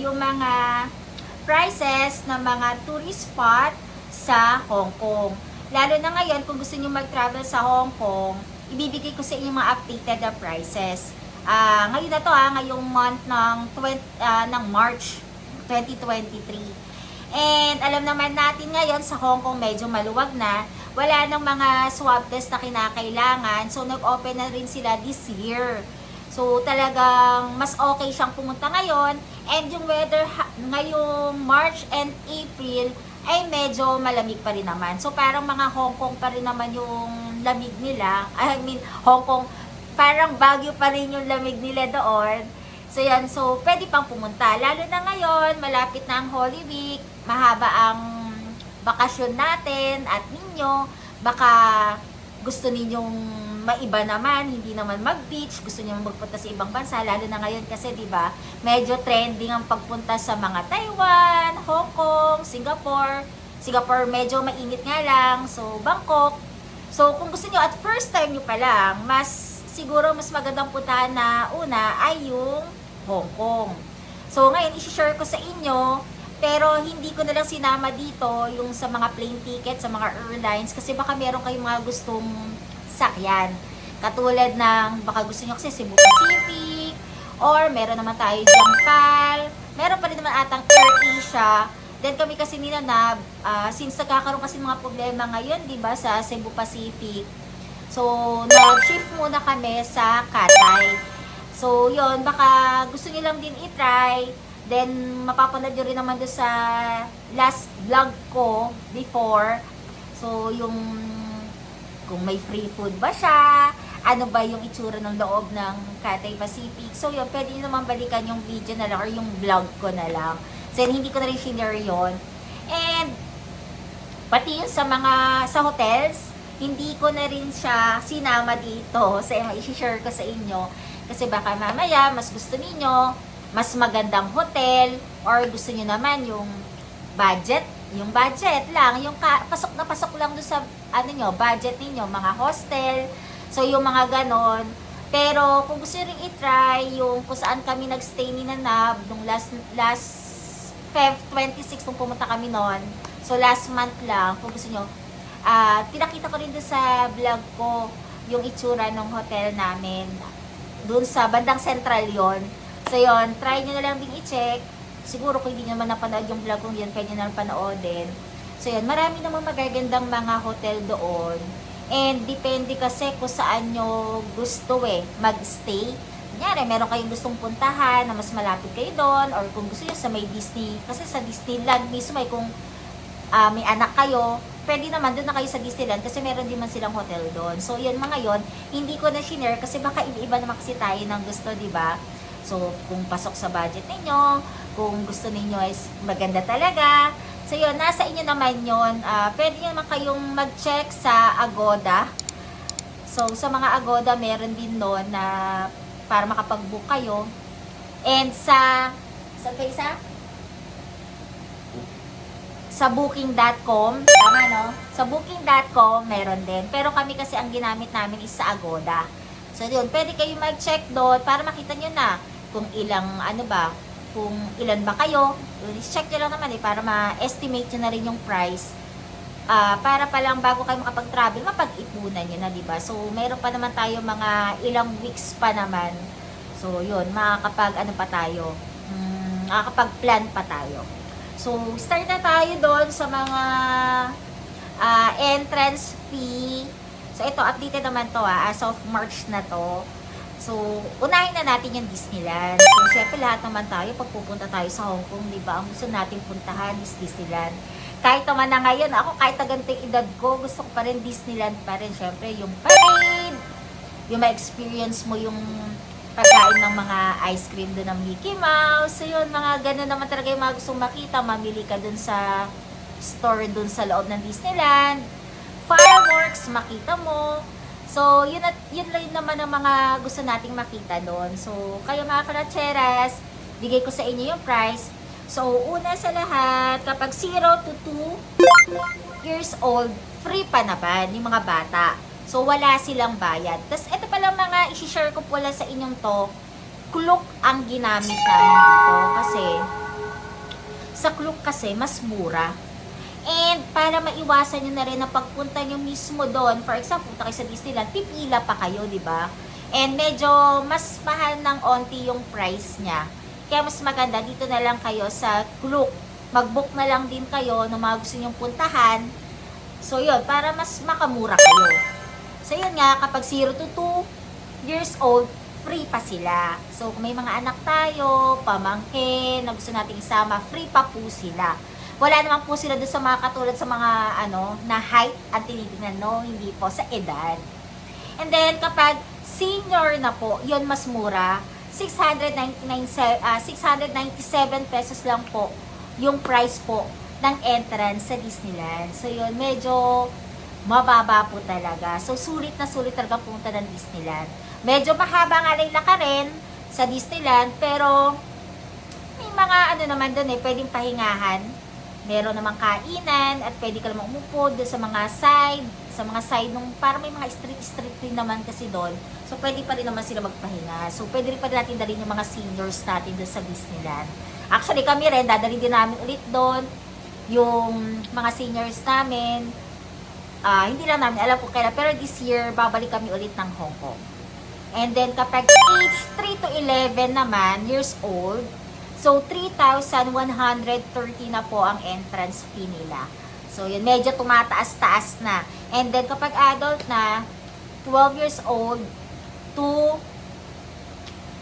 yung mga prices ng mga tourist spot sa Hong Kong. Lalo na ngayon, kung gusto niyo mag-travel sa Hong Kong, ibibigay ko sa inyo mga updated na prices. Ah, ngayon na to ha, ngayong month ng 20, ah, ng March 2023. And alam naman natin ngayon sa Hong Kong medyo maluwag na. Wala nang mga swab test na kinakailangan. So nag-open na rin sila this year. So talagang mas okay siyang pumunta ngayon. And yung weather ngayong March and April ay medyo malamig pa rin naman. So parang mga Hong Kong pa rin naman yung lamig nila. I mean, Hong Kong, parang Baguio pa rin yung lamig nila doon. So yan, so pwede pang pumunta. Lalo na ngayon, malapit na ang Holy Week, mahaba ang bakasyon natin at ninyo. Baka gusto ninyong maiba naman, hindi naman mag-beach, gusto niyo magpunta sa ibang bansa, lalo na ngayon kasi 'di ba, medyo trending ang pagpunta sa mga Taiwan, Hong Kong, Singapore. Singapore medyo mainit nga lang, so Bangkok. So kung gusto niyo at first time niyo pa lang, mas siguro mas magandang puntahan na una ay yung Hong Kong. So ngayon i-share ko sa inyo pero hindi ko na lang sinama dito yung sa mga plane ticket, sa mga airlines kasi baka meron kayong mga gustong sakyan. Katulad ng baka gusto nyo kasi Cebu Pacific or meron naman tayo Jampal. Meron pa rin naman atang Air Asia. Then kami kasi nila na ah, since nagkakaroon kasi mga problema ngayon, 'di ba, sa Cebu Pacific. So, nag-shift muna kami sa Catay. So, yon baka gusto niyo lang din i-try. Then, mapapanood nyo rin naman doon sa last vlog ko before. So, yung kung may free food ba siya, ano ba yung itsura ng loob ng Cathay Pacific. So, yun, pwede nyo naman balikan yung video na lang or yung vlog ko na lang. So, hindi ko na rin share yun. And, pati yun sa mga, sa hotels, hindi ko na rin siya sinama dito sa mga isi-share ko sa inyo. Kasi baka mamaya, mas gusto ninyo, mas magandang hotel, or gusto niyo naman yung budget, yung budget lang, yung ka, pasok na pasok lang doon sa ano nyo, budget ninyo, mga hostel, so yung mga ganon. Pero kung gusto rin i-try yung kung saan kami nagstay ni Nanab nung last last Feb 26 nung pumunta kami noon. So last month lang, kung gusto nyo, ah tinakita ko rin doon sa vlog ko yung itsura ng hotel namin. Doon sa bandang central yon So yon try nyo na lang din i-check. Siguro kung hindi naman napanood yung vlog kong yun, pwede naman panoodin. So yun, marami namang magagandang mga hotel doon. And depende kasi kung saan nyo gusto eh, mag-stay. Kunyari, meron kayong gustong puntahan na mas malapit kayo doon or kung gusto nyo sa may Disney. Kasi sa Disneyland mismo ay kung ah, may anak kayo, pwede naman doon na kayo sa Disneyland kasi meron din man silang hotel doon. So, yun mga yon hindi ko na shinare kasi baka iba naman kasi tayo ng gusto, di ba? So, kung pasok sa budget ninyo, kung gusto ninyo is maganda talaga. So, yun, nasa inyo naman yun. Ah, pwede naman kayong mag-check sa Agoda. So, sa mga Agoda, meron din noon na para makapag-book kayo. And sa, sa isa? sa booking.com, tama no? Sa booking.com, meron din. Pero kami kasi ang ginamit namin is sa Agoda. So, yun, pwede kayo mag-check doon para makita nyo na kung ilang, ano ba, kung ilan ba kayo. Check nyo lang naman eh, para ma-estimate nyo na rin yung price. Ah, para pa lang bago kayo makapag-travel, mapag-ipunan nyo na, di ba? So, meron pa naman tayo mga ilang weeks pa naman. So, yun, makakapag, ano pa tayo, mm, makakapag-plan pa tayo. So, start na tayo doon sa mga ah, entrance fee. So, ito, updated naman to ah, as of March na to. So, unahin na natin yung Disneyland. So, syempre lahat naman tayo, pag pupunta tayo sa Hong Kong, di ba, ang gusto natin puntahan is Disneyland. Kahit naman na ngayon, ako kahit na edad ko, gusto ko pa rin Disneyland pa rin. Syempre, yung parade, yung ma-experience mo yung pagkain ng mga ice cream doon ng Mickey Mouse. So, yun, mga ganun naman talaga yung mga gustong makita. Mamili ka doon sa store doon sa loob ng Disneyland. Fireworks, makita mo. So, yun at yun lang naman ang mga gusto nating makita doon. So, kayo mga karacheras, bigay ko sa inyo yung price. So, una sa lahat, kapag 0 to 2 years old, free pa naman yung mga bata. So, wala silang bayad. Tapos, ito pala mga isi-share ko pala sa inyong to, kluk ang ginamit namin dito. Kasi, sa kluk kasi, mas mura. And para maiwasan nyo na rin na pagpunta nyo mismo doon, for example, punta kayo sa Disneyland, pipila pa kayo, di ba? And medyo mas mahal ng onti yung price niya. Kaya mas maganda, dito na lang kayo sa Klook. Mag-book na lang din kayo ng mga gusto nyong puntahan. So yun, para mas makamura kayo. So yun nga, kapag 0 to 2 years old, free pa sila. So kung may mga anak tayo, pamangkin, na gusto nating isama, free pa po sila. Wala naman po sila doon sa mga katulad sa mga ano, na height ang tinitingnan, no? Hindi po, sa edad. And then, kapag senior na po, yun mas mura. 699, se- ah, 697 pesos lang po yung price po ng entrance sa Disneyland. So yun, medyo mababa po talaga. So sulit na sulit talaga punta ng Disneyland. Medyo mahaba nga lang lakarin sa Disneyland, pero may mga ano naman doon eh, pwedeng pahingahan. Meron namang kainan at pwede ka namang umupo doon sa mga side, sa mga side nung para may mga street-street din naman kasi doon. So pwede pa rin naman sila magpahinga. So pwede rin pa rin natin dalhin yung mga seniors natin doon sa Disneyland. Actually kami rin, dadalhin din namin ulit doon yung mga seniors namin. Ah, hindi lang namin alam kung kailan, pero this year babalik kami ulit ng Hong Kong. And then kapag age 3 to 11 naman, years old, so 3,130 na po ang entrance fee nila. So yun, medyo tumataas-taas na. And then kapag adult na, 12 years old to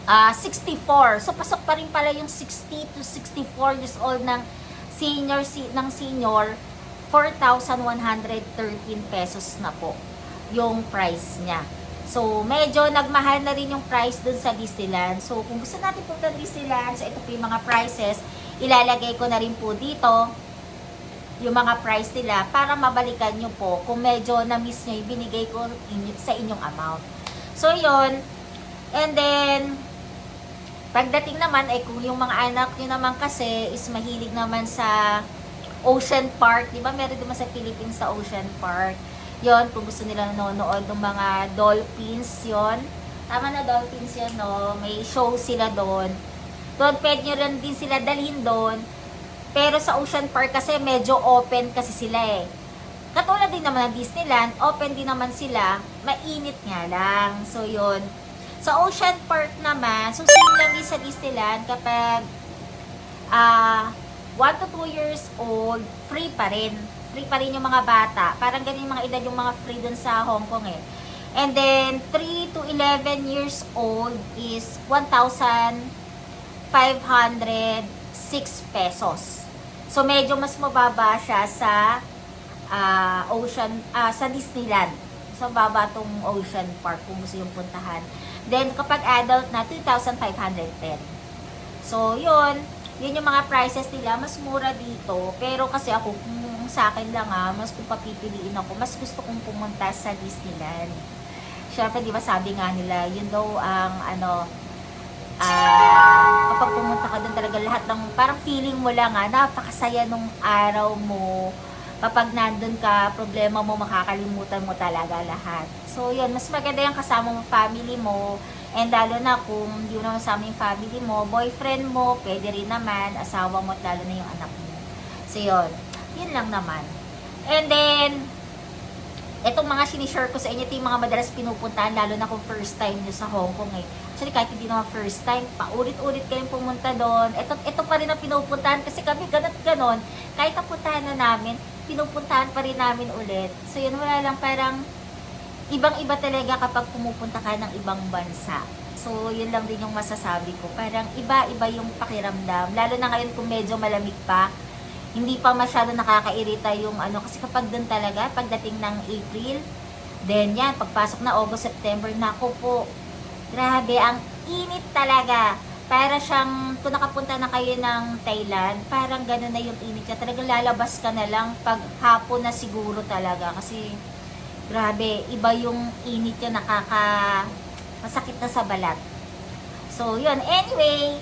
ah 64. So pasok pa rin pala yung 60 to 64 years old ng senior si, ng senior 4,113 pesos na po yung price niya. So, medyo nagmahal na rin yung price dun sa Disneyland. So, kung gusto natin punta Disneyland, so ito po yung mga prices, ilalagay ko na rin po dito yung mga price nila para mabalikan nyo po kung medyo na-miss nyo yung binigay ko inyo, sa inyong amount. So, yun. And then, pagdating naman, ay kung yung mga anak nyo naman kasi is mahilig naman sa Ocean Park. Di ba meron naman sa Philippines sa Ocean Park. Yon kung gusto nila nanonood ng mga dolphins, yon Tama na dolphins yan, no? May show sila doon. Doon, pwede nyo rin din sila dalhin doon. Pero sa Ocean Park kasi medyo open kasi sila eh. Katulad din naman ng Disneyland, open din naman sila, mainit nga lang. So, yon Sa Ocean Park naman, so same lang din sa Disneyland kapag ah 1 to 2 years old, free pa rin. Free pa rin yung mga bata. Parang ganun yung mga edad yung mga free dun sa Hong Kong eh. And then, 3 to 11 years old is 1,506 pesos. So, medyo mas mababa siya sa ah, Ocean, ah, sa Disneyland. So, baba tong Ocean Park kung gusto yung puntahan. Then, kapag adult na, 2,510. So, yun. Yun yung mga prices nila. Mas mura dito. Pero kasi ako, kung sa akin lang ah, mas kung papipiliin ako, mas gusto kong pumunta sa Disneyland. Siyempre, di ba sabi nga nila, yun daw ang ano, ah, kapag pumunta ka doon talaga lahat ng, parang feeling mo lang ah, napakasaya nung araw mo. Kapag nandun ka, problema mo, makakalimutan mo talaga lahat. So, yun, mas maganda yung kasama mo, family mo, and lalo na kung hindi mo naman yung family mo, boyfriend mo, pwede rin naman, asawa mo, lalo na yung anak mo. So, yun. Yun lang naman. And then, etong mga sinishare ko sa inyo, ito yung mga madalas pinupuntahan, lalo na kung first time nyo sa Hong Kong eh. Actually, kahit hindi naman first time, paulit-ulit kayong pumunta doon. Ito, ito pa rin ang pinupuntahan kasi kami ganat ganon. Kahit napuntahan na namin, pinupuntahan pa rin namin ulit. So yun, wala lang parang ibang-iba talaga kapag pumupunta ka ng ibang bansa. So, yun lang din yung masasabi ko. Parang iba-iba yung pakiramdam. Lalo na ngayon kung medyo malamig pa. Hindi pa masyado nakakairita yung ano. Kasi kapag dun talaga, pagdating ng April, then yan, pagpasok na August, September, nako po. Grabe, ang init talaga. Para siyang, kung nakapunta na kayo ng Thailand, parang gano'n na yung init niya. Talagang lalabas ka na lang pag hapon na siguro talaga. Kasi, grabe, iba yung init niya nakaka masakit na sa balat. So, yun. Anyway,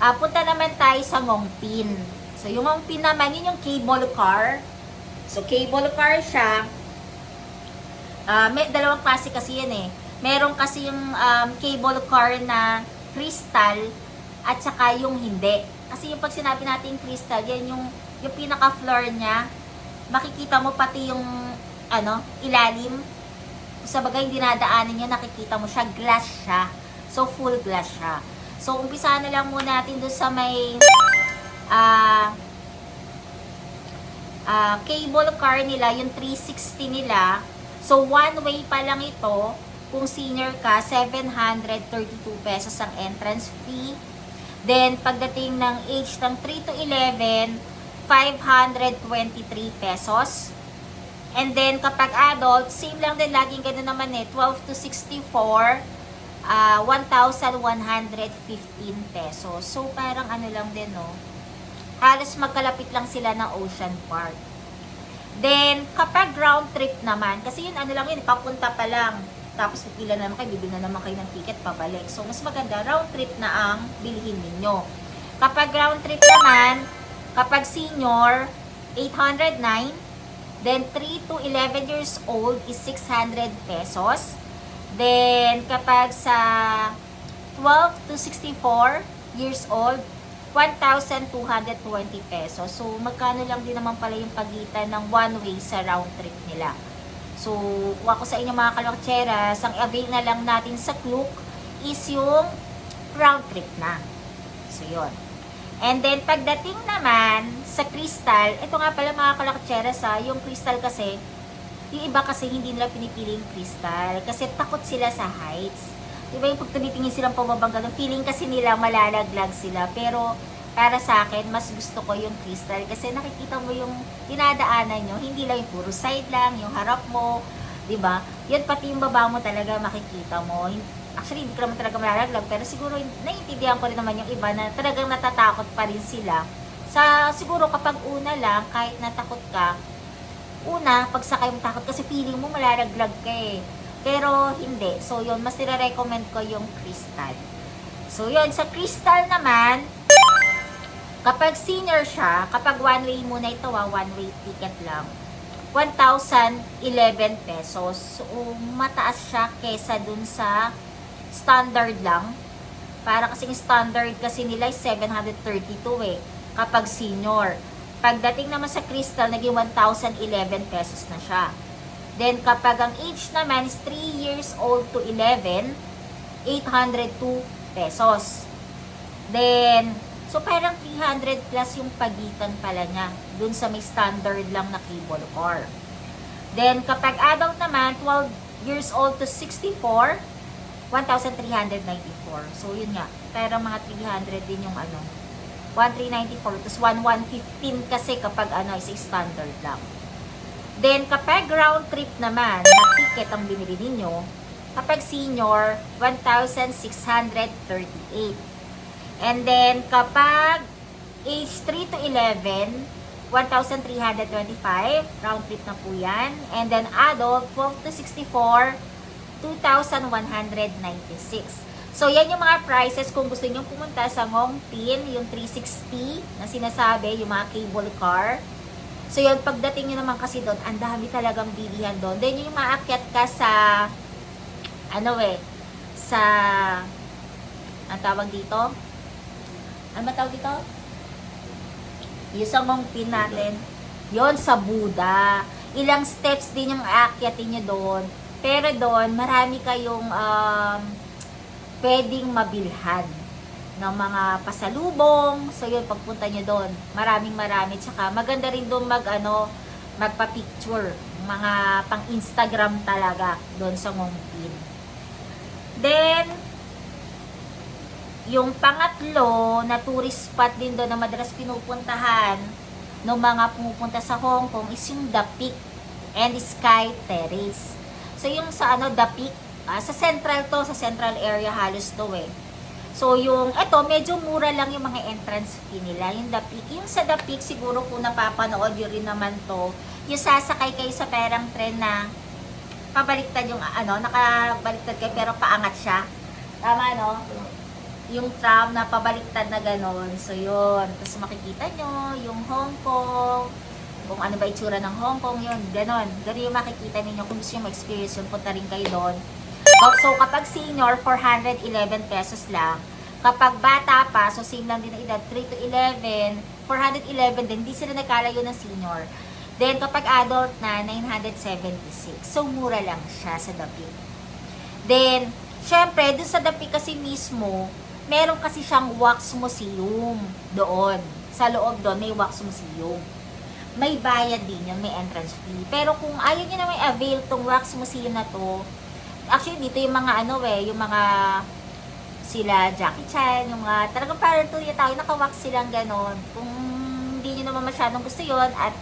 ah, punta naman tayo sa Ngongpin. So, yung Ngongpin naman, yun yung cable car. So, cable car siya. Ah, may dalawang klase kasi yan eh. Meron kasi yung um, cable car na crystal at saka yung hindi. Kasi yung pag sinabi natin crystal, yan yung, yung pinaka-floor niya. Makikita mo pati yung ano, ilalim sa bagay dinadaanan niya, nakikita mo siya, glass siya. So, full glass siya. So, umpisa na lang muna natin doon sa may ah ah, cable car nila, yung 360 nila. So, one way pa lang ito. Kung senior ka, 732 pesos ang entrance fee. Then, pagdating ng age ng 3 to 11, 523 pesos. And then, kapag adult, same lang din, laging ganun naman eh, 12 to 64, ah 1,115 pesos. So, parang ano lang din, no? Halos magkalapit lang sila ng Ocean Park. Then, kapag round trip naman, kasi yun ano lang yun, papunta pa lang. Tapos, pipila na naman kayo, bibili na naman kayo ng ticket pabalik. So, mas maganda, round trip na ang bilhin ninyo. Kapag round trip naman, kapag senior, 809. Then, 3 to 11 years old is 600 pesos. Then, kapag sa 12 to 64 years old, 1,220 pesos. So, magkano lang din naman pala yung pagitan ng one way sa round trip nila. So, kung ako sa inyo mga kalokcheras, ang avail na lang natin sa Klook is yung round trip na. So, yun. And then, pagdating naman sa crystal, ito nga pala mga kalokcheras ha, yung crystal kasi, yung iba kasi hindi nila pinipili yung crystal kasi takot sila sa heights. Diba yung pag tumitingin silang pababang ganun, feeling kasi nila malalaglag sila. Pero para sa akin, mas gusto ko yung crystal kasi nakikita mo yung dinadaanan nyo, hindi lang yung puro side lang, yung harap mo, di ba? Yan pati yung baba mo talaga makikita mo. Actually, hindi ko naman talaga malalaglag, pero siguro naiintindihan ko rin naman yung iba na talagang natatakot pa rin sila. Sa siguro kapag una lang, kahit natakot ka, una, pagsakay mo takot kasi feeling mo malalaglag ka eh. Pero hindi. So, yun, mas nire-recommend ko yung crystal. So, yun, sa crystal naman, kapag senior siya, kapag one way muna ito, ah, one way ticket lang, 1,011 pesos. So, mataas siya kesa dun sa standard lang. Para kasing standard kasi nila is 732 eh, kapag senior. Pagdating naman sa crystal, naging 1,011 pesos na siya. Then, kapag ang age naman is 3 years old to 11, 802 pesos. Then, so parang 300 plus yung pagitan pala niya dun sa may standard lang na cable car. Then, kapag adult naman, 12 years old to 64, 1,394. So, yun nga. Pero mga 300 din yung ano, 1,394. Tapos 1,115 kasi kapag ano, is standard lang. Then, kapag round trip naman, na ticket ang binili ninyo, kapag senior, 1,638. And then, kapag age 3 to 11, 1,325. Round trip na po yan. And then, adult, 12 to 64, 2,196. So, yan yung mga prices kung gusto nyo pumunta sa Ngongpin, yung 360 na sinasabi, yung mga cable car. So, yun, pagdating nyo naman kasi doon, ang dami talagang bilihan doon. Then, yung maakyat ka sa, ano eh, sa, ang tawag dito? Ano ba tawag dito? Yung sa Ngongpin natin. Yon sa Buda. Ilang steps din yung aakyatin nyo doon. Pero doon, marami kayong um, pwedeng mabilhan ng mga pasalubong. So yun, pagpunta nyo doon, maraming marami. Tsaka maganda rin doon mag, ano, magpa-picture. Mga pang-Instagram talaga doon sa Ngongpin. Then, Yung pangatlo na tourist spot din doon na madalas pinupuntahan ng mga pumupunta sa Hong Kong is yung The Peak and Sky Terrace. So yung sa ano The Peak, ah, sa central to, sa central area halos to eh. So yung, eto, medyo mura lang yung mga entrance fee nila, yung The Peak. Yung sa The Peak, siguro kung napapanood yun rin naman to, yung sasakay kayo sa perang tren na pabaliktad yung ano, nakabaliktad kayo pero paangat siya. Tama, no? Yung tram na pabaliktad na ganon. So, yun. Tapos makikita nyo yung Hong Kong, kung ano ba itsura ng Hong Kong, yun. Ganon. Ganon yung makikita ninyo. Kung gusto nyo ma-experience yun, punta rin kayo doon. So, kapag senior, 411 pesos lang. Kapag bata pa, so same lang din ang edad, 3 to 11, 411 din, hindi sila nagkalayo ng senior. Then, kapag adult na, 976. So, mura lang siya sa Dapit. Then, syempre, dun sa Dapit kasi mismo, meron kasi siyang wax museum doon. Sa loob doon, may wax museum. May bayad din yun, may entrance fee. Pero kung ayaw nyo na may avail tong wax museum na to, actually dito yung mga ano eh, yung mga sila Jackie Chan, yung mga talagang parang tuloy tao, naka-wax silang ganon. Kung hindi nyo naman masyadong gusto yon at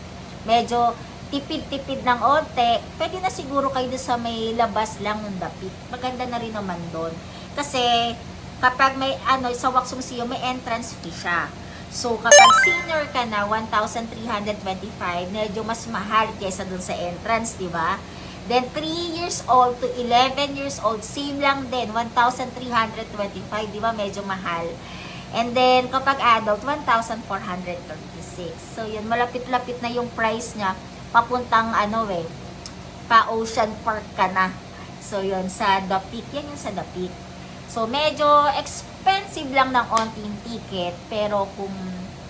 medyo tipid-tipid ng onte, pwede na siguro kayo doon sa may labas lang ng dapit. Maganda na rin naman doon. Kasi kapag may ano sa wax museum may entrance fee siya. So kapag senior ka na 1,325, medyo mas mahal kaysa doon sa entrance, di ba? Then 3 years old to 11 years old, same lang din, 1,325, di ba? Medyo mahal. And then kapag adult, 1,436. So yun, malapit-lapit na yung price niya papuntang ano eh, pa Ocean Park ka na. So yun, sa The Peak, yan yung sa The Peak. So, medyo expensive lang ng onting ticket. Pero kung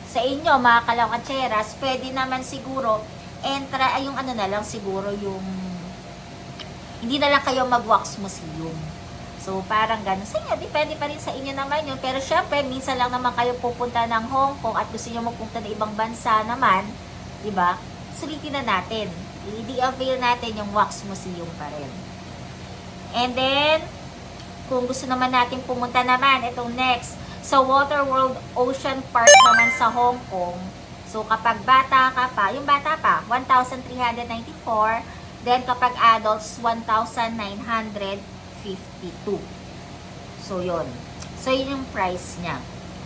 sa inyo, mga kalawatseras, pwede naman siguro, entra, ay yung ano na lang siguro yung, hindi na lang kayo mag-wax museum. So, parang ganun. Inyo, depende pa rin sa inyo naman yun. Pero syempre, minsan lang naman kayo pupunta ng Hong Kong at gusto nyo magpunta ng ibang bansa naman, di ba? Sulitin na natin. I-avail natin yung wax museum pa rin. And then, kung gusto naman natin pumunta naman, itong next, sa Water World Ocean Park naman sa Hong Kong. So, kapag bata ka pa, yung bata pa, 1,394. Then, kapag adults, 1,952. So, yun. So, yun yung price niya.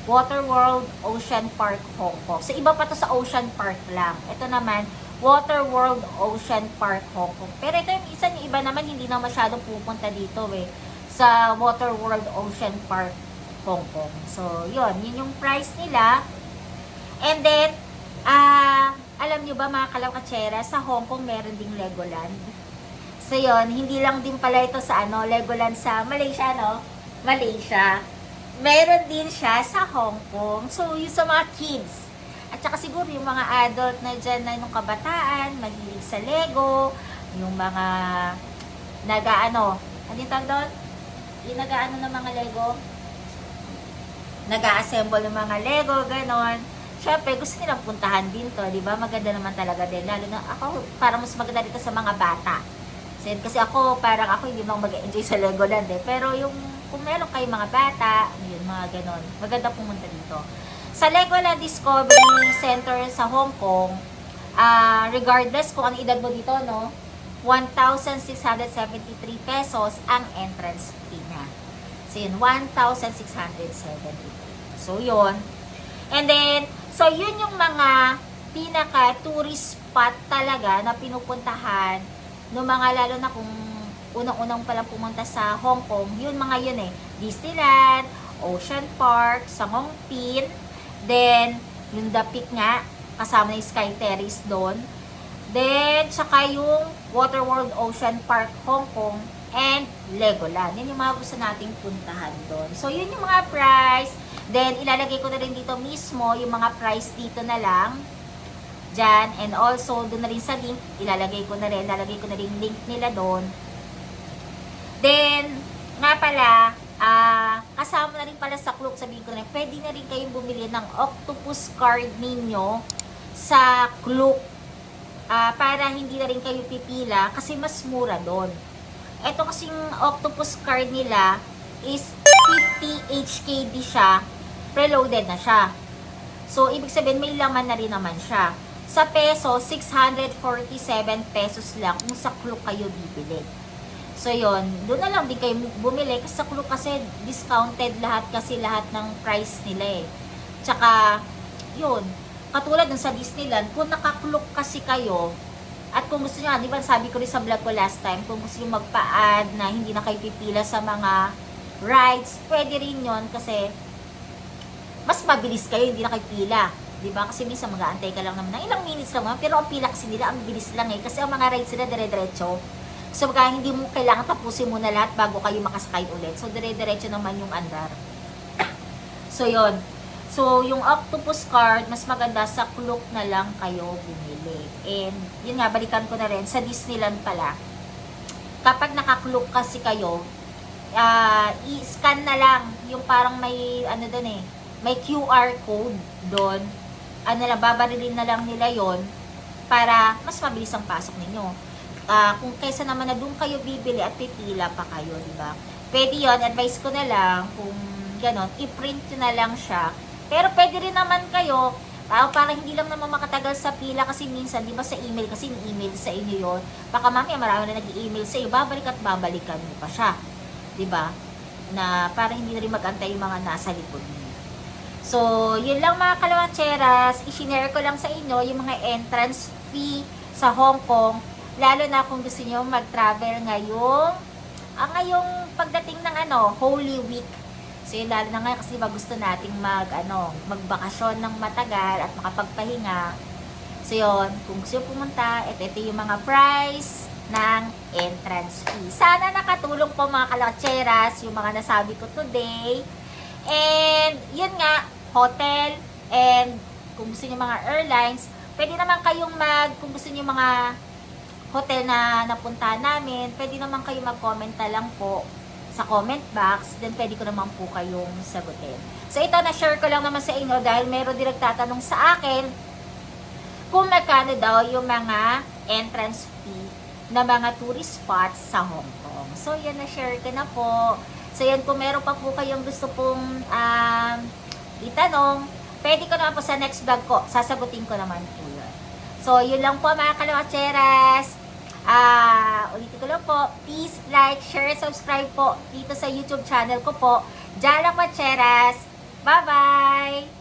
Water World Ocean Park Hong Kong. So, iba pa to sa Ocean Park lang. Ito naman, Water World Ocean Park Hong Kong. Pero ito yung isa yung iba naman, hindi na masyadong pupunta dito eh sa Water World Ocean Park, Hong Kong. So, yun. Yun yung price nila. And then, ah, alam nyo ba mga kalawkatsera, sa Hong Kong meron ding Legoland. So, yun. Hindi lang din pala ito sa ano, Legoland sa Malaysia, no? Malaysia. Meron din siya sa Hong Kong. So, yung sa mga kids. At saka siguro yung mga adult na dyan na yung kabataan, mahilig sa Lego, yung mga nag-ano, ano yung tawag doon? yung nag-ano ng mga Lego, nag-assemble ng mga Lego, ganon. Siyempre, gusto nilang puntahan din to, di ba? Maganda naman talaga din. Lalo na ako, parang mas maganda dito sa mga bata. Kasi, ako, parang ako hindi naman mag-enjoy sa Legoland eh. Pero yung, kung meron kayong mga bata, yun, mga ganon. Maganda pumunta dito. Sa Legoland Discovery Center sa Hong Kong, ah regardless kung ano edad mo dito, no? 1,673 pesos ang entrance fee niya. So, yun, 1,673. So, yun. And then, so, yun yung mga pinaka-tourist spot talaga na pinupuntahan no mga lalo na kung unang-unang palang pumunta sa Hong Kong, yun mga yun eh. Disneyland, Ocean Park, Sangong Pin, then, yung The Peak nga, kasama na yung Sky Terrace doon. Then, tsaka yung Waterworld Ocean Park Hong Kong and Legoland. Yan yung mga gusto nating puntahan doon. So, yun yung mga price. Then, ilalagay ko na rin dito mismo yung mga price dito na lang. Diyan. And also, doon na rin sa link, ilalagay ko na rin. Ilalagay ko na rin link nila doon. Then, nga pala, ah kasama na rin pala sa Klook, sabihin ko na rin, pwede na rin kayong bumili ng octopus card ninyo sa Klook ah, para hindi na rin kayo pipila kasi mas mura doon. Ito kasing octopus card nila is 50 HKD siya, preloaded na siya. So, ibig sabihin, may laman na rin naman siya. Sa peso, 647 pesos lang kung sa Klook kayo bibili. So, yon Doon na lang din kayo bumili. Kasi sa Klook kasi discounted lahat kasi lahat ng price nila eh. Tsaka, yun. Katulad ng sa Disneyland, kung nakaklok kasi kayo, at kung gusto nyo, di ba sabi ko rin sa vlog ko last time, kung gusto nyo magpa-add na hindi na kayo pipila sa mga rides, pwede rin yon kasi mas mabilis kayo, hindi na kayo pila. Di ba? Kasi minsan mag-aantay ka lang naman ng ilang minutes lang naman, pero ang pila kasi nila, ang bilis lang eh. Kasi ang mga rides nila dire-diretso. So, baka hindi mo kailangan tapusin mo na lahat bago kayo makasakay ulit. So, dire-diretso naman yung andar. So, yon So, yung octopus card, mas maganda sa Klook na lang kayo bumili. And, yun nga, balikan ko na rin, sa Disneyland pala, kapag nakaklook kasi kayo, ah, i-scan na lang yung parang may, ano doon eh, may QR code doon. Ano lang, babarilin na lang nila yon para mas mabilis ang pasok ninyo. Ah, kung kaysa naman na doon kayo bibili at pipila pa kayo, di ba? Pwede yon advice ko na lang, kung ganon, i-print na lang siya. Pero pwede rin naman kayo, ah, para hindi lang naman makatagal sa pila kasi minsan, di ba sa email, kasi email sa inyo yon baka mamaya marami na nag-email sa iyo, babalik at babalikan mo pa siya. Di ba? Na para hindi na rin mag-antay yung mga nasa likod niyo. So, yun lang mga kalawatseras. I-share ko lang sa inyo yung mga entrance fee sa Hong Kong. Lalo na kung gusto niyo mag-travel ngayong, ah, ngayong pagdating ng ano, Holy Week. So, yun lalo na ngayon kasi diba gusto nating mag, ano, magbakasyon ng matagal at makapagpahinga. So, yun, kung gusto pumunta, ito, ito yung mga price ng entrance fee. Sana nakatulong po mga kalawatseras yung mga nasabi ko today. And, yun nga, hotel, and kung gusto niyo mga airlines, pwede naman kayong mag, kung gusto niyo mga hotel na napuntahan namin, pwede naman kayo mag-comment na lang po sa comment box, then pwede ko naman po kayong sagutin. So ito, na-share ko lang naman sa inyo dahil meron din nagtatanong sa akin kung magkano daw yung mga entrance fee na mga tourist spots sa Hong Kong. So yan, na-share ko na po. So yan, kung meron pa po kayong gusto pong um, itanong, pwede ko naman po sa next vlog ko, sasagutin ko naman po yun. So, yun lang po mga kalawatseras. Ah, ulitin ko lang po, please like, share, subscribe po dito sa YouTube channel ko po, Jala Pacheras. Bye-bye!